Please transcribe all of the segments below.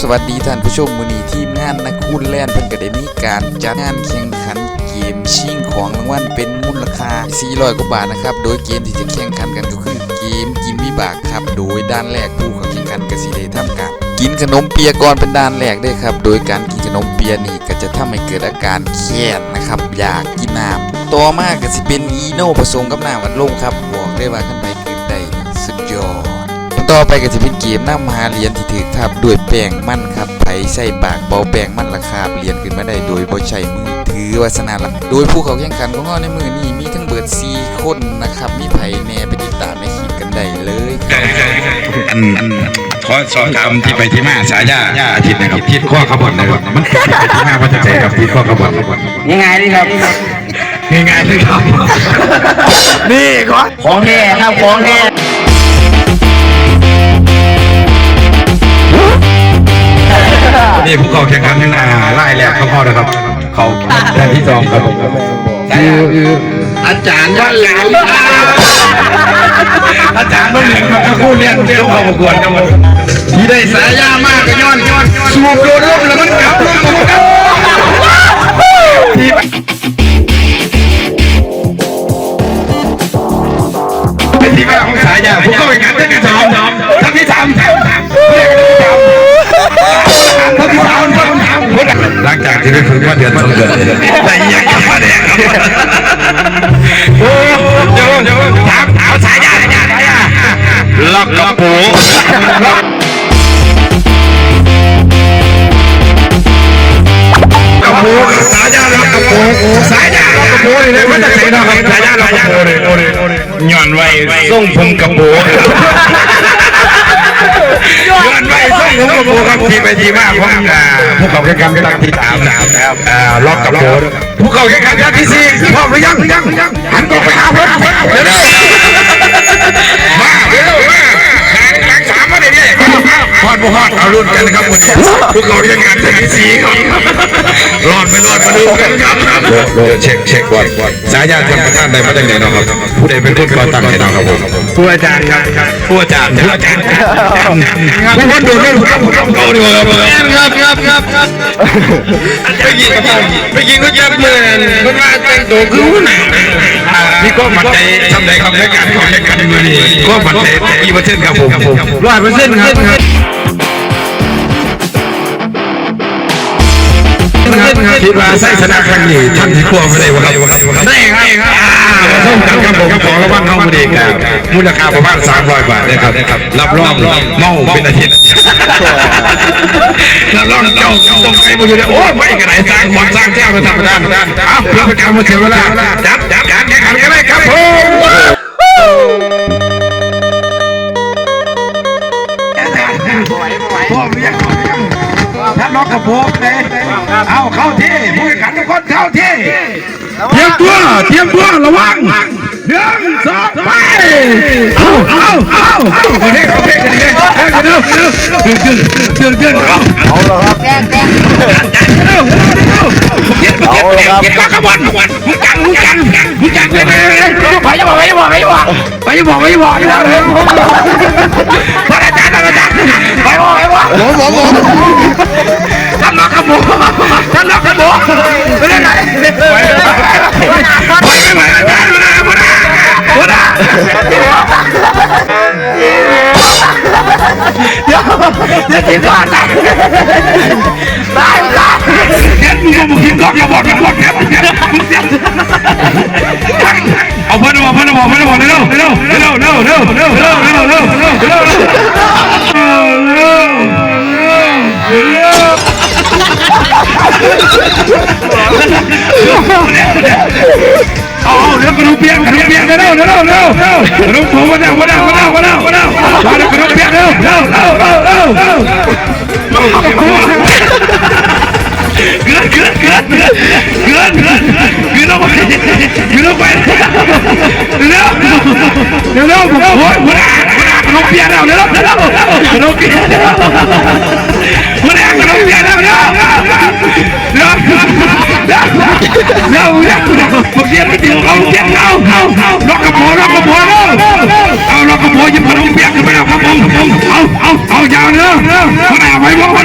สวัสดีท่านผู้ชมมือนีทีมงานนักคุณแลนเพิ่นก็ได้มีการจัดงานแข่งขันเกมชิงของรางวัลเป็นมูลค่า 400 กว่าบาทนะครับ โดยเกมที่จะแข่งขันกันก็คือเกมกินวิบากครับ โดยด้านแรกผู้เข้าแข่งขันก็สิได้ทำการกินขนมเปียก่อนเป็นด้านแรกเด้ครับ โดยการกินขนมเปียนี่ก็จะทำให้เกิดอาการแค้นนะครับ อยากกินน้ำต่อมาก็สิเป็นอีโน่ผสมกับน้ำอัดลมครับบอกได้ว่าขั้นไปกินได้สุดยอด ต่อไปก็จะเป็นเกมน้ำหาเหรียญที่ถือทับด้วยแป้งมันครับไผใส่ปากเบาแป้งมันราคาบเหรียญขึ้นมาได้โดยบ่ใช้มือถือวาสนาหลักโดยผู้เขาแข่งขันของเราในมือนี้มีทั้งเบิด4คนนะครับ มีไผแหน่ไปติดตามในคลิปกันได้เลยครับอันอันขอสอบถามที่ไปที่มาสายาอาทิตย์นะครับทิศข้อขบวนนะครับมันไปที่มาว่าจะใจกับทิศข้อขบวนยังไงนี่ครับง่ายๆเลยครับนี่ก่อของแท้ครับของแท้ นี่ผู้เข้าแข่งขันทั้งอ่าไล่แรกเข้าข้อนะครับ เขาแข่งที่สองครับผมคือคืออาจารย์ว่าหลานอาจารย์ต้องหนึ่งครับทั้งคู่เรียนเที่ยวเข้าประกวดกันหมดที่ได้สายามากก็ย้อนย้อนสูบโดนลมแล้วมันกลับลงมาครับ કાકીને ફિલ્મમાં ધ્યાન સમજા લક લપો nhọn vậy, sông phồng cặp bố ย้อนไปส่งทุกผู้ครับทีไปดีมากเพราะอ่าผู้เข้าแข่งขันเป็นที่สามแล้วาล็อกกับโค้ผู้เข้าแข่งขันที่สี่พร้อมหรือยังยังหันกล้องไปหาเพื่อนเดี๋ เอารุ่นกันนะครับวันนี้ผู้เข้าแข่งขันครั้งที่สี่ครับรอดไม่รอดมาดูกันครับเดี๋ยวเช็คเช็คก่อนสายญาติประธานใดมาจากไหนเนาะครับ ผู้ใดเป็นคนก่อตั้งให้เนาะครับผมผู้อาจารย์ครับผู้อาจารย์ผู้อาจารย์ผู้คนดูเรื่องครับเขาดีกว่าครับครับครับครับไปยิงไปยิงก็ยักเหมือนคนมาแต่งตัวคือผู้ไหนนี่ก็มันใจทำใดคำในการของในการมือนี่ก็มันใจกี่เปอร์เซ็นต์ครับผมร้อยเปอร์เซ็นต์ครับ ครับคิดว่าไส้ชนะครั้งนี้ท่านที่กลัวไม่ได้วะครับได้ครับส้มกันครับผมของรางวัลเข้ามาดีกับมูลค่าประมาณ300บาทนะครับรับรองเมาเป็นอาทิตย์รับรองเจ้าต้องไปมาอยู่เลยโอ้ไม่กระไรสร้างหมอนสร้างเจ้าเป็นธรรมดาอ้าวเพื่อเป็นการมาเสียเวลาจับจับ กกระโปงเลยเอาเข้าที่ผู้แข่งขันทุกคนเข้าที่เตรียมตัวเตรียมตัวระวังหนึ่งสองไปเอาเอาเอาเอาโอเคโอเคโอเคเดี๋ยวเดี๋ยวเดี๋ยวเดี๋ยวเดี๋ยวเอาเอาละครับแดงแดงเดี๋ยวเดี๋ยวเดี๋ยวเอาละครับเก็บปากกระบอกมึงจังมึงจังมึงจังเลยไปจะบอกไปจะบอกไปจะบอกไปจะบอกไปจะบอกไปจะบอกพระอาจารย์อาจารย์ไปบอกไปบอกผมผมผมท ดี๋ยวเดี๋ยวถึงก่อนตายตายเดี๋ยวมึงก็มึงกินก้อนกระบอกกระบอกเนี่ยเอาเพื่อนมาเพื่อนมาเพื่อนมาเร็วเร็วเร็วเร็วเร็วเร็วเร็วเร็วเร็วเร็วเร็วเร็วเร็วเอาเร็วกระดูกเปียกกระดูกเปียกเร็วเร็วเร็วเร็วกระดูกผมมาแล้วมาแล้วมาแล้วมาแล้ว มาแล้วมาแล้วกระดูกเปียกเร็วเร็วเร็วเร็วเร็วเร็วเกินเกินเกินเกินเกินเกินเกินออกไปเกินออกไปเร็วเร็วเร็วโอ้ยหัวหน้าหัวหน้ากระดูกเปียกแล้วเร็วเร็วกระดูกเปียกหัวหน้ากระดูกเปียกแล้วเร็วเร็วเร็วเร็วเร็วเร็วเร็วผมเรียกไม่ถึงเขาเรียกเขาเขาเขาล็อกกระโปรงล็อกกระโปรงเร็ว ยิงกระดูกเปียกขึ้นไปแล้วครับผมเอาเอาเอายาวเร็วหัวหน้าไปบอก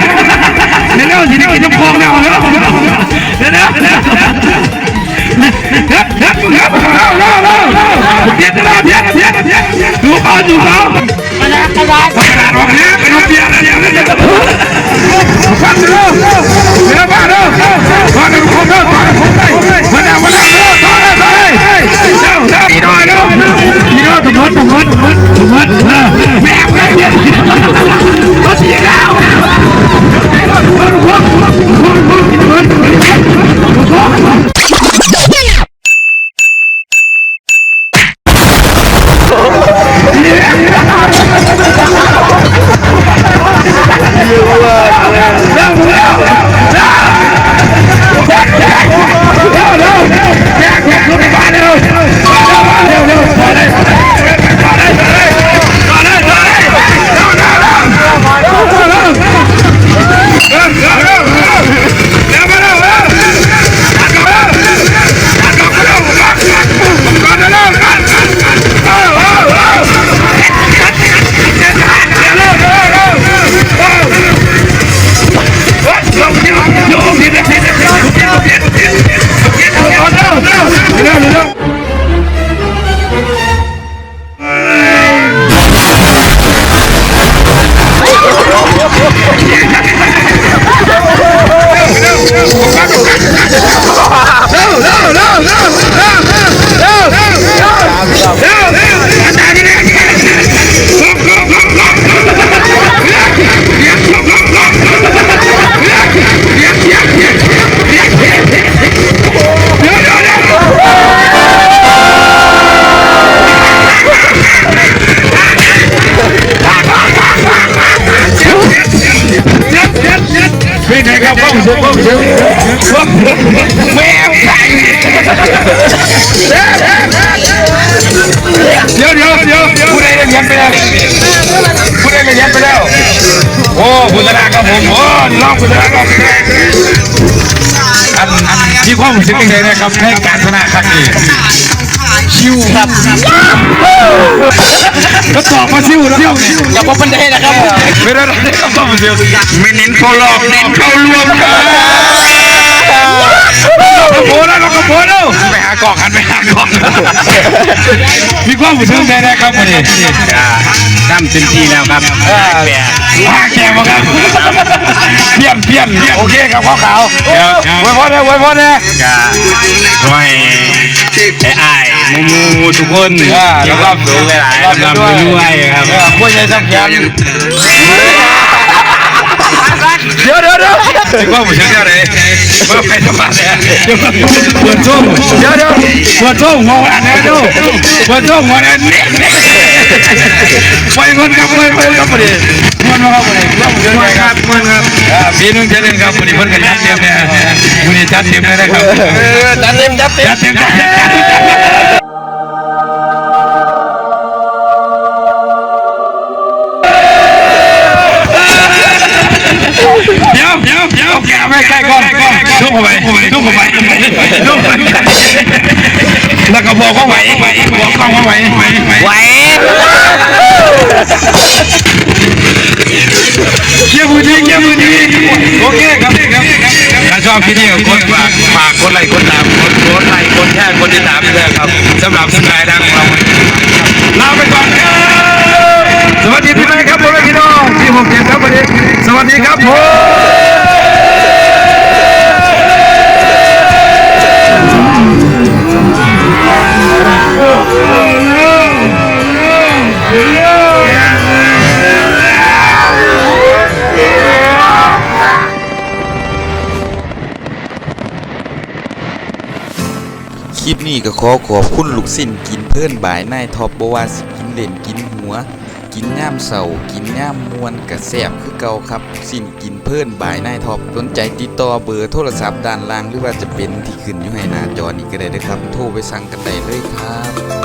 แม่ไก่เดี๋ยวเดี๋ยวเดี๋ยวผู้ใดเรียนไปแล้วผู้ใดเรียนไปแล้ว โอ้บุตรครับผมโอ้น้องบุตรครับอันอันที่ความรู้สึกยังไงนะครับในการชนะครั้งนี้ชิวครับก็ตอบมาชิวแล้วครับอย่าพบมันได้นะครับไม่ได้ไม่ได้ครับต้องมาชิวไม่เน้นเข้ารอบเน้นเข้ารวมกันากล่องหันไปหากล่องมีความรู้สึกยังไงนะครับวันนี้ทำเต็มที่แล้วครับหาแกมาครับเพี้ยนเพี้ยนโอเคครับขาวขาวไว้พอนะไว้พอนะขอให้ไอ้ไอ้มูมูทุกคนมีความสุขหลายๆลำลำด้วยครับพวกใหญ่สักแขนเดี๋ยวเดี๋ยวเดี๋ยวไอ้พวกผู้ชายอะไรเมื่อไปสมัครเนี่ย เปวดช่วงเดี๋ยวเดี๋ยวปวดช่วงหัวอันนี้ดูปวดช่วงหัวอันนี้ไปคนครับไปไปครับพอดีมันมาครับพอดีมันครับมันครับพี่นุ่งเจริญครับพอดีเพิ่นกันจัดเต็มเนี่ยวันนี้จัดเต็มเลยนะครับจัดเต็มจัดเต็มจัดเต็มจัดเต็มเดี๋ยวเดี๋ยวเดี๋ยวแกไม่ใกล้ก่อน เข้าไปลุกเข้าไปลุกเข้าไปแล้วก็บอกว่าไหวบอกกล้องว่าไหวไหวไหวไหวเกี่ยวมือดีเกี่ยวมือดีโอเคครับครับถ้าชอบคลิปนี้ก็กดฝากฝากกดไลค์กดตามกดกดไลค์กดแชร์กดติดตามด้วยครับสำหรับสกายดังของเราลาไปก่อนครับสวัสดีพี่น้องครับผมและพี่น้องที่ผมเก็บครับวันนี้สวัสดีครับผม ก็ขอขอบคุณลูกสิ้นกินเพื่อนบายนายทอปบว่าสิกินเล่นกินหัว กินย่ามเสากินย่ามมวนกระแสบคือเก่าครับสิ้นกินเพื่อนบายนายทอปสนใจติดต่อเบอร์โทรศัพท์ด้านล่างหรือว่าจะเป็นที่ขึ้นอยู่ให้หน้าจอนี้ก็ได้เลยครับ โทรไปสั่งกันได้เลยครับ